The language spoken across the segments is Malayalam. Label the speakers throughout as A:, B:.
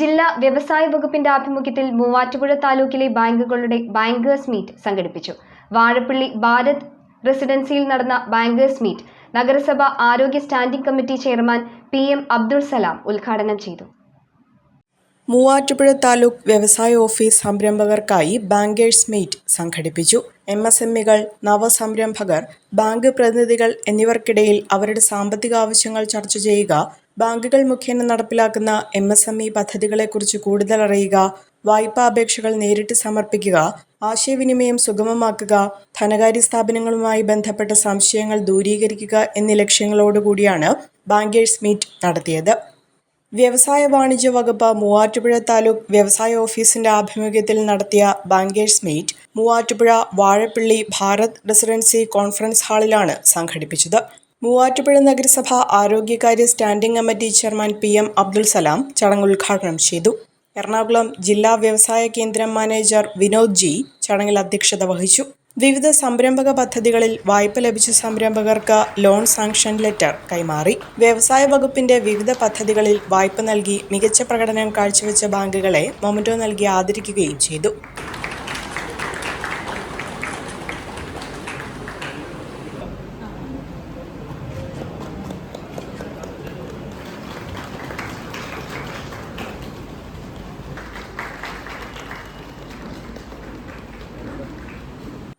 A: ജില്ലാ വ്യവസായ വകുപ്പിന്റെ ആഭിമുഖ്യത്തിൽ മൂവാറ്റുപുഴ താലൂക്കിലെ ബാങ്കുകളുടെ ബാങ്കേഴ്സ് മീറ്റ് സംഘടിപ്പിച്ചു. വാഴപ്പള്ളി ഭാരത് റെസിഡൻസിയിൽ നടന്ന ബാങ്കേഴ്സ് മീറ്റ് നഗരസഭ ആരോഗ്യ standing committee chairman P M Abdul Salam ഉദ്ഘാടനം ചെയ്തു.
B: മൂവാറ്റുപുഴ താലൂക്ക് വ്യവസായ ഓഫീസ് സംരംഭകർക്കായി ബാങ്കേഴ്സ് മീറ്റ് സംഘടിപ്പിച്ചു. എം എസ് എമ്മികൾ നവസംരംഭകർ ബാങ്ക് പ്രതിനിധികൾ എന്നിവർക്കിടയിൽ അവരുടെ സാമ്പത്തിക ആവശ്യങ്ങൾ ചർച്ച ചെയ്യുക ബാങ്കുകൾ മുഖേന നടപ്പിലാക്കുന്ന എം എസ് എം ഇ പദ്ധതികളെക്കുറിച്ച് കൂടുതൽ അറിയുക വായ്പാ അപേക്ഷകൾ നേരിട്ട് സമർപ്പിക്കുക ആശയവിനിമയം സുഗമമാക്കുക ധനകാര്യ സ്ഥാപനങ്ങളുമായി ബന്ധപ്പെട്ട സംശയങ്ങൾ ദൂരീകരിക്കുക എന്നീ ലക്ഷ്യങ്ങളോടുകൂടിയാണ് ബാങ്കേഴ്സ് മീറ്റ് നടത്തിയത്. വ്യവസായ വാണിജ്യ വകുപ്പ് മൂവാറ്റുപുഴ താലൂക്ക് വ്യവസായ ഓഫീസിന്റെ ആഭിമുഖ്യത്തിൽ നടത്തിയ bankers meet Muvattupuzha Vazhappilly Bharat residency conference ഹാളിലാണ് സംഘടിപ്പിച്ചത്. മൂവാറ്റുപുഴ നഗരസഭ ആരോഗ്യകാര്യ standing committee chairman P M Abdul Salam ചടങ്ങ് ഉദ്ഘാടനം ചെയ്തു. എറണാകുളം ജില്ലാ വ്യവസായ കേന്ദ്രം മാനേജർ വിനോദ് ജി ചടങ്ങിൽ അധ്യക്ഷത വഹിച്ചു. വിവിധ സംരംഭക പദ്ധതികളിൽ വായ്പ ലഭിച്ച സംരംഭകർക്ക് ലോൺ സാങ്ഷൻ ലെറ്റർ കൈമാറി. വ്യവസായ വകുപ്പിന്റെ വിവിധ പദ്ധതികളിൽ വായ്പ നൽകി മികച്ച പ്രകടനം കാഴ്ചവെച്ച ബാങ്കുകളെ മൊമന്റോ നൽകി ആദരിക്കുകയും ചെയ്തു.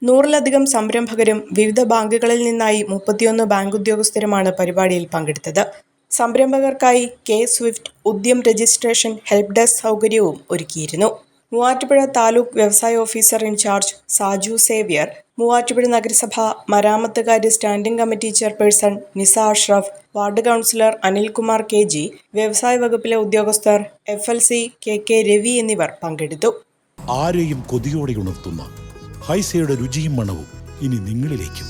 B: നൂറിലധികം സംരംഭകരും വിവിധ ബാങ്കുകളിൽ നിന്നായി മുപ്പത്തിയൊന്ന് ബാങ്ക് ഉദ്യോഗസ്ഥരുമാണ് പരിപാടിയിൽ പങ്കെടുത്തത്. സംരംഭകർക്കായി K swift Udyam registration help desk സൗകര്യവും ഒരുക്കിയിരുന്നു. മൂവാറ്റുപുഴ താലൂക്ക് വ്യവസായ officer in charge Saju Xavier Muvattupuzha നഗരസഭ മരാമത്തുകാര്യ standing committee chairperson Nisa Ashraf ward councillor Anilkumar K G വ്യവസായ വകുപ്പിലെ ഉദ്യോഗസ്ഥർ F L C K K Ravi എന്നിവർ പങ്കെടുത്തു.
C: ആരെയും കൊതിയോടെ ഉണർത്തുന്ന ഹൈസയുടെ രുചിയും മണവും ഇനി നിങ്ങളിലേക്കും.